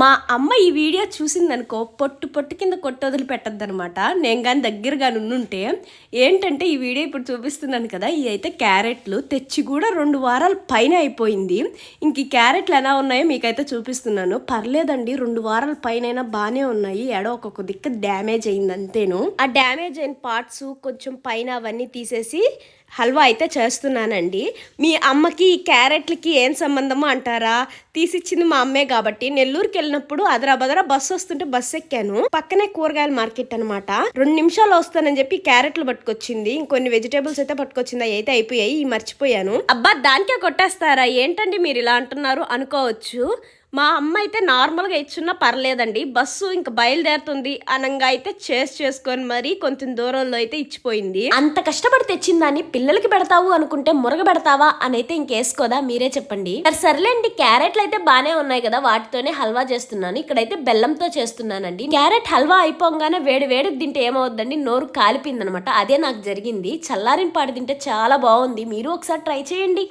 మా అమ్మ ఈ వీడియో చూసిందనుకో పొట్టు పొట్టు కింద కొట్టు వదిలి పెట్టద్దనమాట నేను కానీ దగ్గరగా నుండుంటే ఏంటంటే ఈ వీడియో ఇప్పుడు చూపిస్తున్నాను కదా ఇది అయితే క్యారెట్లు. తెచ్చి కూడా రెండు వారాల పైన అయిపోయింది. ఇంక ఈ క్యారెట్లు ఎలా ఉన్నాయో మీకైతే చూపిస్తున్నాను. పర్లేదండి రెండు వారాల పైన బాగానే ఉన్నాయి. ఎడో ఒక్కొక్క దిక్కు డ్యామేజ్ అయింది అంతేను. ఆ డ్యామేజ్ అయిన పార్ట్స్ కొంచెం పైన అవన్నీ తీసేసి హల్వా అయితే చేస్తున్నానండి. మీ అమ్మకి ఈ క్యారెట్లకి ఏం సంబంధమో అంటారా? తీసిచ్చింది మా అమ్మే కాబట్టి. నెల్లూరుకి వెళ్ళినప్పుడు అదరాబదరా బస్సు వస్తుంటే బస్సు ఎక్కాను. పక్కనే కూరగాయల మార్కెట్ అనమాట రెండు నిమిషాలు వస్తానని చెప్పి క్యారెట్లు పట్టుకొచ్చింది. ఇంకొన్ని వెజిటేబుల్స్ అయితే పట్టుకొచ్చింది. అవి అయితే అయిపోయాయి. మర్చిపోయాను. అబ్బా దానికే కొట్టేస్తారా? ఏంటండి మీరు ఇలా అంటున్నారు? అనుకోవచ్చు. మా అమ్మ అయితే నార్మల్గా ఇచ్చున్నా పర్లేదండి. బస్సు ఇంకా బయలుదేరుతుంది అనంగా అయితే చేసి చేసుకొని మరి కొంచెం దూరంలో అయితే ఇచ్చిపోయింది. అంత కష్టపడి తెచ్చిందాన్ని పిల్లలకి పెడతావు అనుకుంటే మురగ పెడతావా అని అయితే ఇంకేసుకోదా మీరే చెప్పండి. సర్లేండి క్యారెట్లు అయితే బాగానే ఉన్నాయి కదా వాటితోనే హల్వా చేస్తున్నాను. ఇక్కడైతే బెల్లంతో చేస్తున్నానండి. క్యారెట్ హల్వా అయిపోగానే వేడి వేడి తింటే ఏమవుద్దండి? నోరు కాలిపోయిందనమాట. అదే నాకు జరిగింది. చల్లారిన పాడు తింటే చాలా బాగుంది. మీరు ఒకసారి ట్రై చేయండి.